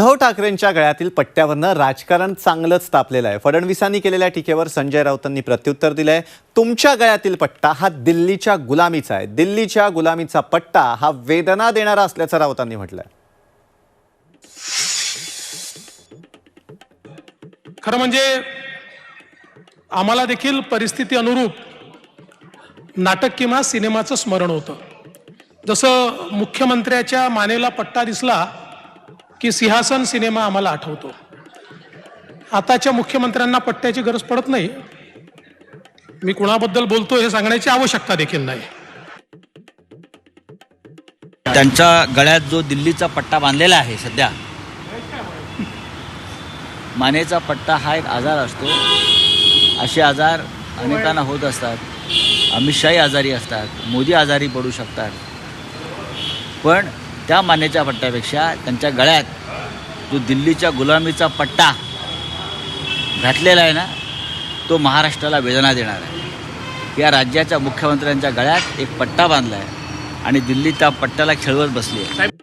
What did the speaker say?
उद्धव ठाकरेंच्या गळ्यातील पट्ट्यावरनं राजकारण चांगलंच तापलेलं आहे. फडणवीसांनी केलेल्या टीकेवर संजय राऊतांनी प्रत्युत्तर दिलंय. तुमच्या गळ्यातील पट्टा हा दिल्लीच्या गुलामीचा आहे. दिल्लीच्या गुलामीचा पट्टा हा वेदना देणारा असल्याचं राऊतांनी म्हटलंय. खरं म्हणजे आम्हाला देखील परिस्थिती अनुरूप नाटक किंवा सिनेमाचं स्मरण होतं. जसं मुख्यमंत्र्याच्या मानेला पट्टा दिसला की सिंहासन सिनेमा आम्हाला आठवतो. आताच्या मुख्यमंत्र्यांना पट्ट्याची गरज पडत नाही. मी कुणाबद्दल बोलतो हे सांगण्याची आवश्यकता देखील नाही. त्यांच्या गळ्यात जो दिल्लीचा पट्टा बांधलेला आहे सध्या मानेचा पट्टा हा एक आजार असतो. असे आजार अनेकांना होत असतात. अमित शाही आजारी असतात मोदी आजारी पडू शकतात. पण त्या मानेच्या पट्ट्यापेक्षा त्यांच्या गळ्यात जो दिल्लीच्या गुलामीचा पट्टा घातलेला आहे ना तो महाराष्ट्राला वेदना देणार आहे. या राज्याच्या मुख्यमंत्र्यांच्या गळ्यात एक पट्टा बांधला आहे आणि दिल्ली त्या पट्ट्याला खेळवत बसली आहे.